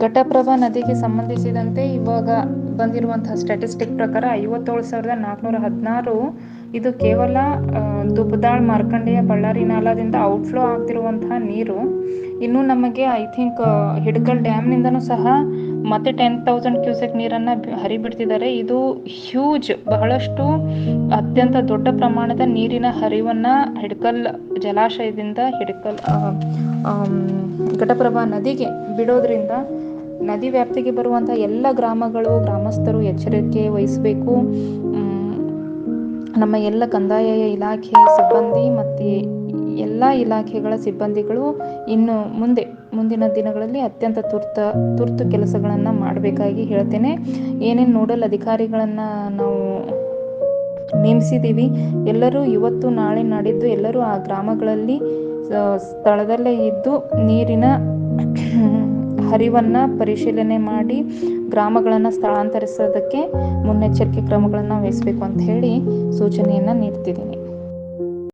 ಘಟಪ್ರಭಾ ನದಿಗೆ ಸಂಬಂಧಿಸಿದಂತೆ ಇವಾಗ ಬಂದಿರುವಂತಹ ಸ್ಟ್ಯಾಟಿಸ್ಟಿಕ್ ಪ್ರಕಾರ ಐವತ್ತೇಳು ಸಾವಿರದ ನಾಲ್ಕುನೂರ ಹದಿನಾರು ಇದು ಕೇವಲ ದುಬ್ದಾಳ್ ಮಾರ್ಕಂಡೆಯ ಬಳ್ಳಾರಿ ನಾಲಾದಿಂದ ಔಟ್ಫ್ಲೋ ಆಗ್ತಿರುವಂತಹ ನೀರು. ಇನ್ನು ನಮಗೆ ಐ ಥಿಂಕ್ ಹಿಡ್ಕಲ್ ಡ್ಯಾಮ್ನಿಂದನೂ ಸಹ ಮತ್ತೆ ಟೆನ್ ತೌಸಂಡ್ ಕ್ಯೂಸೆಕ್ ನೀರನ್ನು ಹರಿಬಿಡ್ತಿದ್ದಾರೆ. ಇದು ಹ್ಯೂಜ್ ಬಹಳಷ್ಟು ಅತ್ಯಂತ ದೊಡ್ಡ ಪ್ರಮಾಣದ ನೀರಿನ ಹರಿವನ್ನು ಹಿಡ್ಕಲ್ ಜಲಾಶಯದಿಂದ ಹಿಡ್ಕಲ್ ಘಟಪ್ರಭಾ ನದಿಗೆ ಬಿಡೋದ್ರಿಂದ ನದಿ ವ್ಯಾಪ್ತಿಗೆ ಬರುವಂಥ ಎಲ್ಲ ಗ್ರಾಮಗಳು, ಗ್ರಾಮಸ್ಥರು ಎಚ್ಚರಿಕೆ ವಹಿಸಬೇಕು. ನಮ್ಮ ಎಲ್ಲ ಕಂದಾಯ ಇಲಾಖೆ ಸಿಬ್ಬಂದಿ ಮತ್ತು ಎಲ್ಲ ಇಲಾಖೆಗಳ ಸಿಬ್ಬಂದಿಗಳು ಇನ್ನು ಮುಂದೆ, ಮುಂದಿನ ದಿನಗಳಲ್ಲಿ ಅತ್ಯಂತ ತುರ್ತ, ತುರ್ತು ಕೆಲಸಗಳನ್ನು ಮಾಡಬೇಕಾಗಿ ಹೇಳ್ತೇನೆ. ಏನೇನು ನೋಡಲ್ ಅಧಿಕಾರಿಗಳನ್ನು ನಾವು ನೇಮಿಸಿದ್ದೀವಿ ಎಲ್ಲರೂ ಇವತ್ತು ನಾಳೆ ನಾಡಿದ್ದು ಎಲ್ಲರೂ ಆ ಗ್ರಾಮಗಳಲ್ಲಿ ಸ್ಥಳದಲ್ಲೇ ಇದ್ದು ನೀರಿನ ಹರಿವನ್ನು ಪರಿಶೀಲನೆ ಮಾಡಿ ಗ್ರಾಮಗಳನ್ನು ಸ್ಥಳಾಂತರಿಸೋದಕ್ಕೆ ಮುನ್ನೆಚ್ಚರಿಕೆ ಕ್ರಮಗಳನ್ನು ವಹಿಸಬೇಕು ಅಂತ ಹೇಳಿ ಸೂಚನೆಯನ್ನು ನೀಡ್ತಿದ್ದೀನಿ.